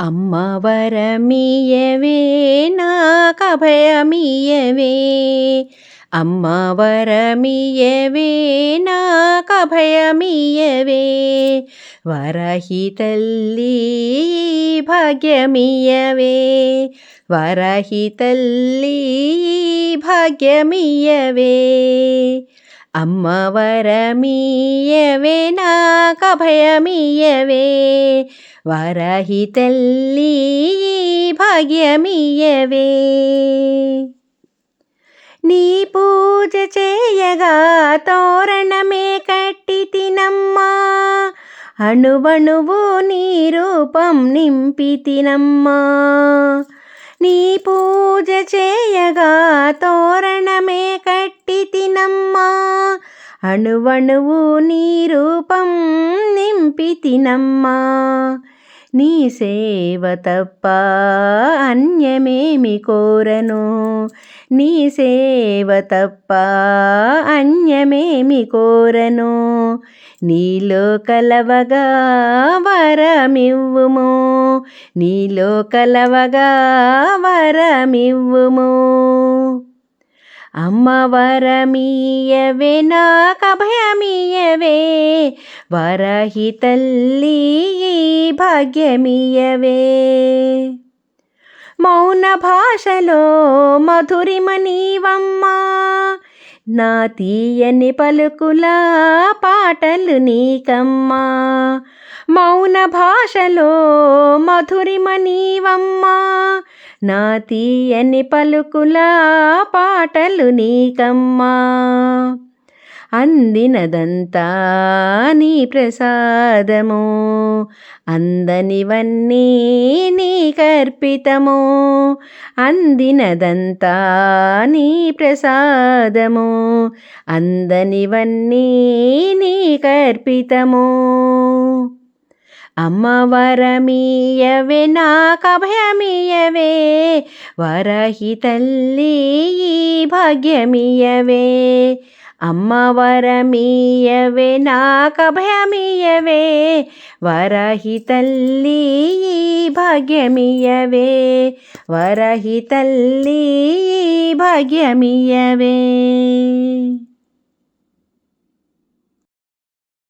అమ్మ వరమీయవే నాకభయమీయవే అమ్మ వరమీయవే నాకభయమీయవే వరహి తల్లి భాగ్యమీయవే. వరహి తల్లి భాగ్యమీయవే. అమ్మ వరమియవే నాకభయమియవే వరహి తల్లి భాగ్యమీయవే. నీ పూజ చేయగా తోరణమే కట్టి తినమ్మా అణువణువు నీ రూపం నింపి తినమ్మా నీ పూజ చేయగా తో అణువణువు నీ రూపం నింపి తినమ్మా నీ సేవ తప్ప అన్యమేమి కోరను. నీ సేవ తప్ప అన్యమేమి కోరను. నీలో కలవగా వరమివ్వుము. నీలో కలవగా వరమివ్వుము. అమ్మ వరమీయవే నాకభయమీయవే వరహి తల్లి భాగ్యమీయవే. మౌన భాషలో మధురిమనీవమ్మా నా తీయని పలుకుల పాటలు నీకమ్మా. మౌన భాషలో మధురిమ నీవమ్మా నా తీయని పలుకుల పాటలు నీకమ్మా. అందినదంతా నీ ప్రసాదము అందనివన్నీ నీ కర్పితము. అందినదంతా నీ ప్రసాదము అందనివన్నీ నీ కర్పితము. అమ్మ వరమీయవే నాకభయమీయవే వరహి తల్లి భాగ్యమీయవే. అమ్మ వరమీయవే నాకభయమీయవే వరహి తల్లి భాగ్యమీయవే వరహి తల్లి భాగ్యమీయవే.